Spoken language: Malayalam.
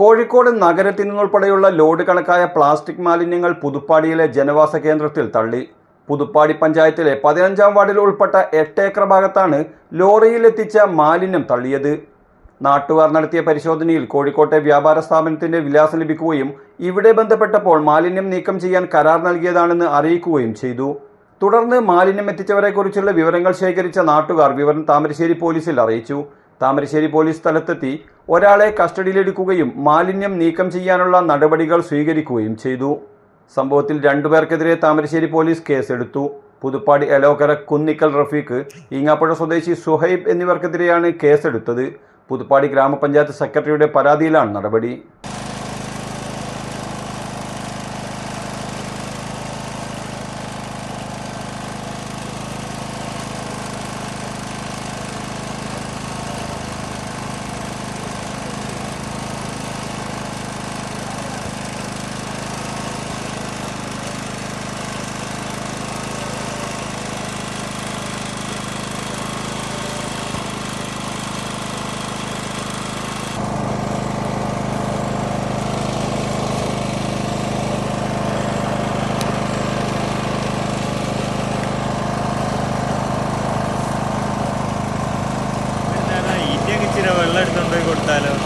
കോഴിക്കോട് നഗരത്തിൽ നിന്നുൾപ്പെടെയുള്ള ലോഡ് കണക്കായ പ്ലാസ്റ്റിക് മാലിന്യങ്ങൾ പുതുപ്പാടിയിലെ ജനവാസ കേന്ദ്രത്തിൽ തള്ളി. പുതുപ്പാടി പഞ്ചായത്തിലെ പതിനഞ്ചാം വാർഡിൽ ഉൾപ്പെട്ട എട്ട് ഏക്കർ ഭാഗത്താണ് ലോറിയിലെത്തിച്ച മാലിന്യം തള്ളിയത്. നാട്ടുകാർ നടത്തിയ പരിശോധനയിൽ കോഴിക്കോട്ടെ വ്യാപാര സ്ഥാപനത്തിന്റെ വിലാസം ലഭിക്കുകയും ഇവിടെ ബന്ധപ്പെട്ടപ്പോൾ മാലിന്യം നീക്കം ചെയ്യാൻ കരാർ നൽകിയതാണെന്ന് അറിയിക്കുകയും ചെയ്തു. തുടർന്ന് മാലിന്യം എത്തിച്ചവരെക്കുറിച്ചുള്ള വിവരങ്ങൾ ശേഖരിച്ച നാട്ടുകാർ വിവരം താമരശ്ശേരി പോലീസിൽ അറിയിച്ചു. താമരശ്ശേരി പോലീസ് സ്ഥലത്തെത്തി ഒരാളെ കസ്റ്റഡിയിലെടുക്കുകയും മാലിന്യം നീക്കം ചെയ്യാനുള്ള നടപടികൾ സ്വീകരിക്കുകയും ചെയ്തു. സംഭവത്തിൽ രണ്ടുപേർക്കെതിരെ താമരശ്ശേരി പോലീസ് കേസെടുത്തു. പുതുപ്പാടി എലോക്കര കുന്നിക്കൽ റഫീഖ് ഈങ്ങാപ്പുഴ സ്വദേശി സുഹൈബ് എന്നിവർക്കെതിരെയാണ് കേസെടുത്തത്. പുതുപ്പാടി ഗ്രാമപഞ്ചായത്ത് സെക്രട്ടറിയുടെ പരാതിയിലാണ് നടപടി. 带了